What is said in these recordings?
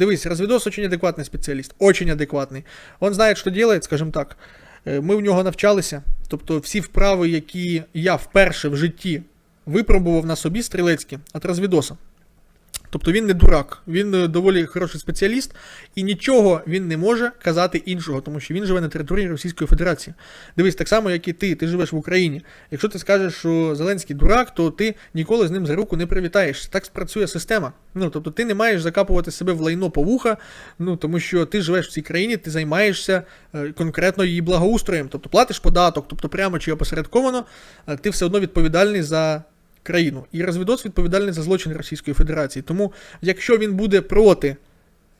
дивись, разведос очень адекватний спеціаліст, очень адекватний. Він знає, що делает, скажімо так. Е, Ми в нього навчалися. Тобто всі вправи, які я вперше в житті випробував на собі стрілецькі, от розвідоса. Тобто він не дурак, він е, доволі хороший спеціаліст, і нічого він не може казати іншого, тому що він живе на території Російської Федерації. Дивись, так само, як і ти, ти живеш в Україні. Якщо ти скажеш, що Зеленський дурак, то ти ніколи з ним за руку не привітаєшся. Так спрацює система. Ну тобто ти не маєш закапувати себе в лайно по вуха, ну тому що ти живеш в цій країні, ти займаєшся е, конкретно її благоустроєм, тобто платиш податок, тобто прямо чи опосередковано, е, ти все одно відповідальний за країну. І розвідос відповідальний за злочин Російської Федерації. Тому, якщо він буде проти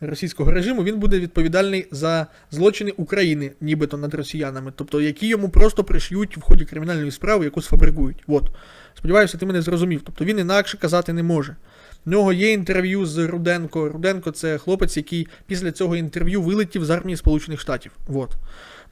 російського режиму, він буде відповідальний за злочини України, нібито над росіянами, тобто які йому просто пришьють в ході кримінальної справи, яку сфабрикують. От. Сподіваюся, ти мене зрозумів. Тобто він інакше казати не може. В нього є інтерв'ю з Руденко. Руденко це хлопець, який після цього інтерв'ю вилетів з армії Сполучених Штатів. От.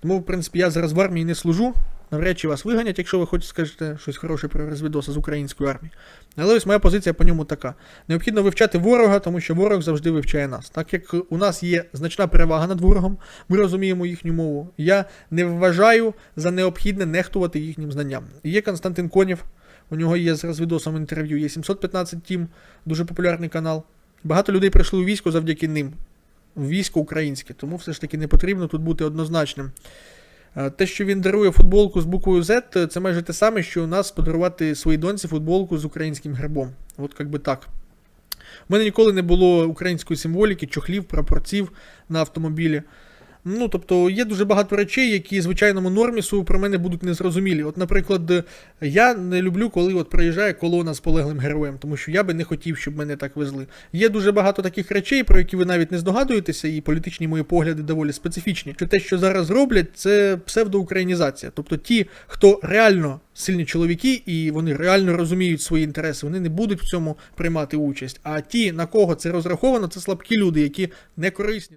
Тому, в принципі, я зараз в армії не служу. Навряд чи вас виганять, якщо ви хоч скажете щось хороше про розвідоса з української армії. Але ось моя позиція по ньому така: необхідно вивчати ворога, тому що ворог завжди вивчає нас. Так як у нас є значна перевага над ворогом, ми розуміємо їхню мову. Я не вважаю за необхідне нехтувати їхнім знанням. Є Константин Конєв, у нього є з розвідосом інтерв'ю, є 715 Тім, дуже популярний канал. Багато людей прийшли у військо завдяки ним. Військо українське, тому все ж таки не потрібно тут бути однозначним. Е, Те, що він дарує футболку з буквою Z, це майже те саме, що у нас подарувати своїй доньці футболку з українським гербом. От як би так. У мене ніколи не було української символіки, чохлів, прапорців на автомобілі. Ну, тобто є дуже багато речей, які звичайному нормісу про мене будуть незрозумілі. От, наприклад, я не люблю, коли от приїжджає колона з полеглим героєм, тому що я би не хотів, щоб мене так везли. Є дуже багато таких речей, про які ви навіть не здогадуєтеся, і політичні мої погляди доволі специфічні. Що те, що зараз роблять, це псевдоукраїнізація. Тобто ті, хто реально сильні чоловіки і вони реально розуміють свої інтереси, вони не будуть в цьому приймати участь. А ті, на кого це розраховано, це слабкі люди, які не корисні.